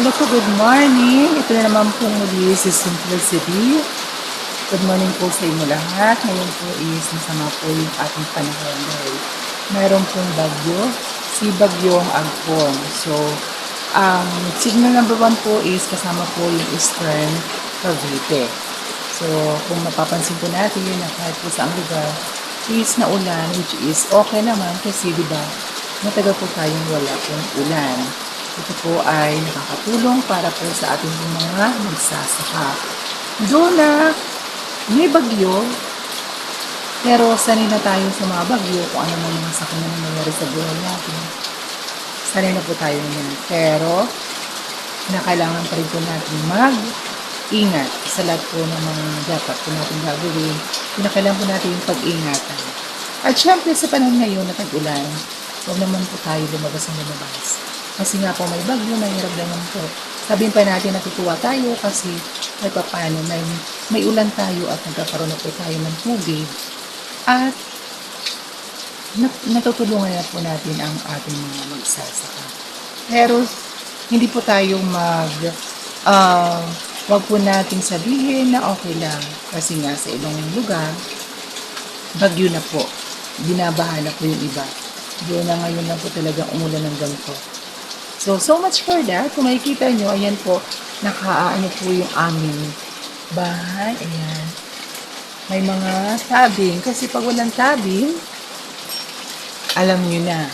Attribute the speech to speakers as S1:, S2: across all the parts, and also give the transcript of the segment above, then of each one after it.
S1: Hello po, good morning. Ito na naman po muli si Simplicity. Good morning po sa inyo lahat. Ngayon po is masama po yung ating panahon dahil meron pong bagyo. Si bagyong Agpon. So, ang signal number one po is kasama po yung Eastern Cavite. So, kung mapapansin po natin na kahit po sa ang lugar is na ulan, which is okay naman kasi di ba matagal po tayong wala pong ulan. Ito po ay nakakatulong para po sa ating mga magsasaka. Na may bagyo, pero sanay na tayo sa mga bagyo kung ano man mga sakuna na nangyayari sa buhay natin. Sanay na po tayo niyan. Pero, nakailangan pa rin po natin mag-ingat sa lahat po ng mga dapat po natin gagawin. Kinakailangan po natin yung pag-ingatan. At syempre sa panahon ngayon na tag-ulan, huwag naman po tayo lumabas ng lumabas. Kasi nga po may bagyo, mahirap naman po. Sabihin pa natin natutuwa tayo kasi may paano, may, may ulan tayo at nagkakaroon na po tayo ng tubig. At nat- natutulungan na po natin ang ating mga magsasaka. Pero hindi po tayo mag ah, wag po nating sabihin na okay lang kasi nga sa ibang lugar bagyo na po. Binabaha na po yung iba. Doon na ngayon lang po talaga umulan ng ganito. So, so much for that. Kung makikita nyo, ayan po, nakaano po yung aming bahay. Ayan. May mga tabing. Kasi pag walang tabing, alam nyo na.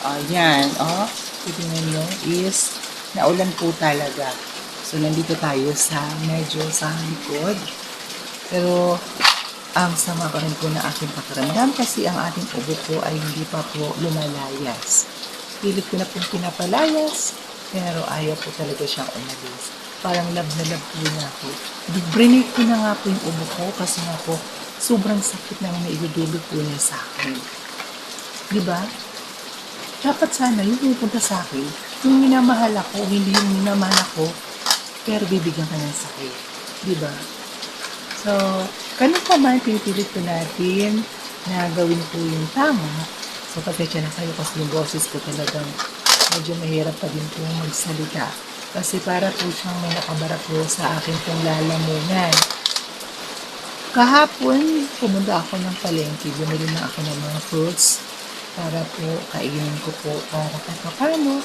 S1: Ayan, oh. Titingnan nyo, is naulan po talaga. So, nandito tayo sa medyo sa likod. Pero, ang sama pa rin po na aking pakiramdam kasi ang ating ubo po ay hindi pa po lumalayas. Pilit ko na pong pinapalayas, pero ayaw po talaga siyang umalis. Parang lab na lab po niya ako. Brinake ko na nga po yung ubo ko kasi nga po sobrang sakit na may idudulog po niya sa akin. Di ba? Dapat sana yung pupunta sa akin, yung minamahal ako, hindi yung minamahal ako, pero bibigyan ka ng sakit. Di ba? So, ganun pa man, pinipilit ko natin na gawin po yung tama. So, pasensya na kayo kasi yung boses ko talagang medyo mahirap pa din po magsalita. Kasi para po siyang may nakabara po sa akin pong lalamunan. Kahapon, pumunta ako ng palengke. Bumili na ako ng mga fruits para po kainin ko po para kahit paano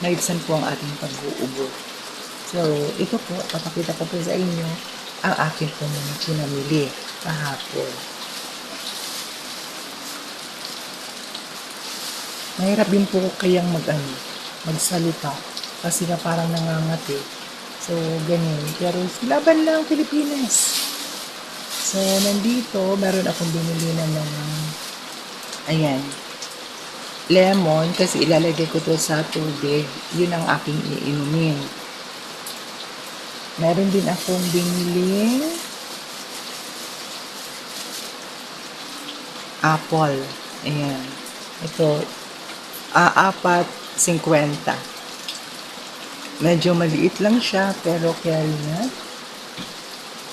S1: naibsan po ang ating pag-uubo. So, ito po, papakita ko po sa inyo ang akin po mga kinamili kahapon. Mahirap din po kayang mag, ano, magsalita kasi na parang nangangati. So, ganun. Pero laban lang Pilipinas. So, nandito, meron akong binili na ng, ayan, lemon kasi ilalagay ko to sa tubig. Yun ang aking iinumin. Meron din akong binili apple. Ayan. Ito, ah, apat, 50. Medyo maliit lang siya, pero kaya nga.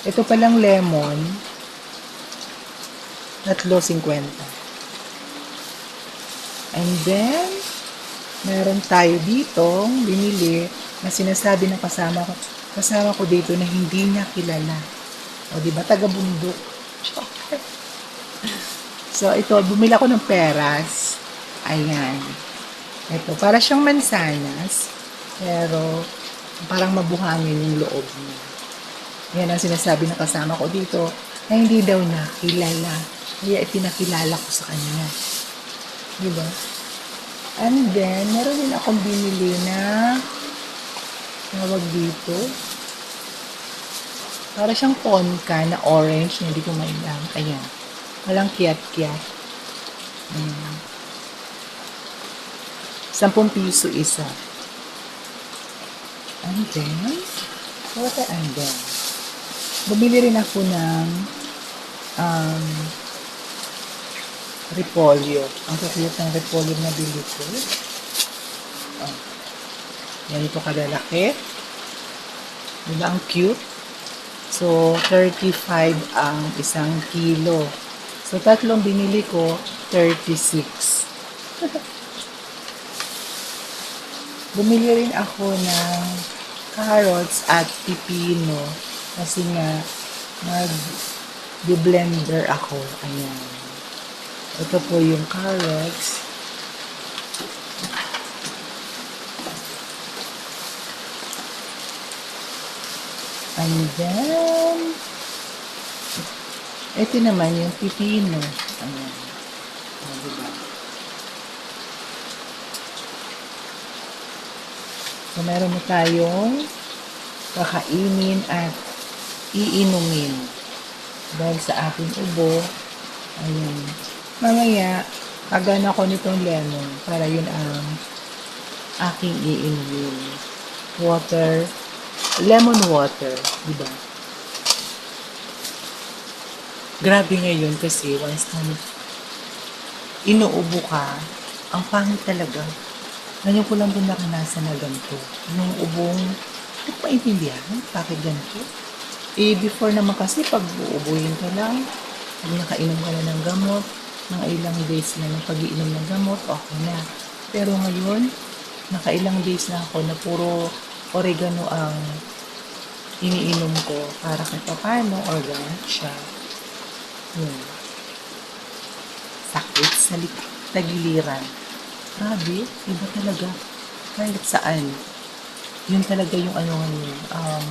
S1: Ito palang lemon, tatlo, 50. And then, meron tayo dito, binili, na sinasabi ng kasama ko, kasama ko dito na hindi niya kilala. O, di ba? Taga-bundok. so, ito, bumili ako ng peras. Ayan. Ito, para siyang mansanas, pero parang mabuhangin yung loob niya. Yan ang sinasabi ng kasama ko dito na hindi daw niya kilala. Kaya ipinakilala ko sa kanya. Di ba? And then, meron din akong binili na tawag dito. Para siyang ponka na orange na hindi ko mainam. Ayan. Walang kiyat-kiyat. Ayan. Sampung piso isa. And then, what and then? Bumili rin ako ng um, repolyo. Ang kukulit ng repolyo na bili ko. Oh. Ganito kalalaki. Diba ang cute? So, 35 ang isang kilo. So, tatlong binili ko, 36. bumili rin ako ng carrots at pipino kasi nga mag blender ako. Ayan. Ito po yung carrots. And then, ito naman yung pipino. Ayan. O? So, meron na tayong kakainin at iinumin. Dahil sa ating ubo, ayan. Mamaya, agan ako nitong lemon para yun ang aking iinumin. Water, lemon water, di ba? Grabe ngayon kasi once na inuubo ka, ang pangit talaga. Ngayon ko lang din naranasan na ganito. Yung ubong, hindi ko maintindihan, bakit ganito? Eh, before naman kasi, pag uubuhin ka lang, pag nakainom ka na ng gamot, mga ilang days na ng pag-iinom ng gamot, okay na. Pero ngayon, nakailang days na ako na puro oregano ang iniinom ko para kahit paano organic siya. Yun. Sakit sa tagiliran. Grabe, iba talaga. Kahit saan. Yun talaga yung ano ngayon. Um,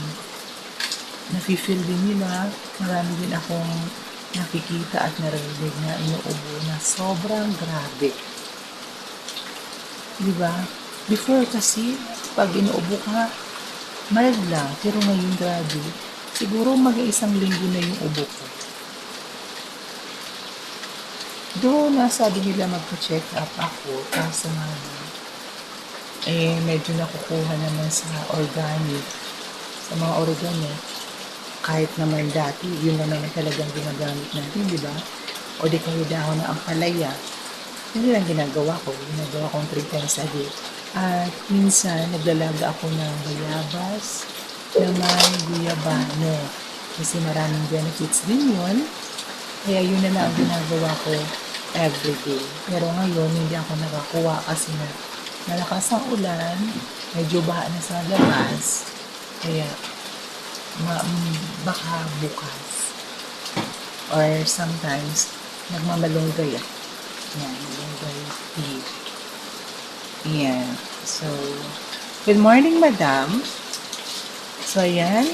S1: nafe-feel din nila. Marami din akong nakikita at narinig na inuubo na sobrang grabe. Di ba? Before kasi, pag inuubo ka, mild lang. Pero ngayon grabe. Siguro mag-isang linggo na yung ubo ko. Doon, nasabi nila magpa-check up ako. Kaso nga, eh, medyo nakukuha naman sa organic, sa mga organic. Kahit naman dati, yun na naman talagang ginagamit natin, di ba? O di kayo dahon na ang palaya. Yun lang ginagawa ko. Ginagawa kong 3 times a day. At minsan, naglalaga ako ng bayabas na may guyabano. Kasi maraming benefits din yun. Kaya yun na lang ang ginagawa ko everyday. Pero ngayon, hindi ako nakakuha kasi na malakas ang ulan, medyo baha na sa labas. Kaya, ma mm, baka bukas. Or sometimes, nagmamalunggay ako. Yan, malunggay tea. Yan. So, good morning, madam. So, ayan.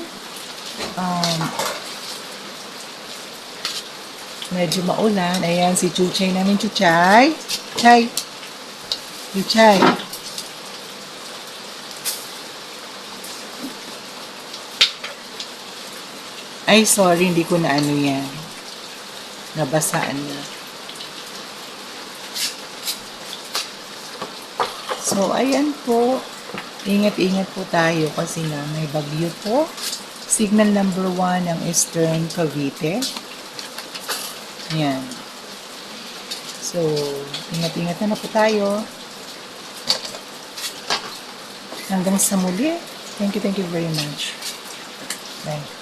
S1: Um, medyo maulan. Ayan, si Chuchay namin. Chuchay. Chay. Chuchay. Ay, sorry, hindi ko na ano yan. Nabasaan na. So, ayan po. Ingat-ingat po tayo kasi na may bagyo po. Signal number 1 ng Eastern Cavite. Ayan. So, ingat-ingat na, na po tayo. Hanggang sa muli. Thank you, thank you very much. Bye.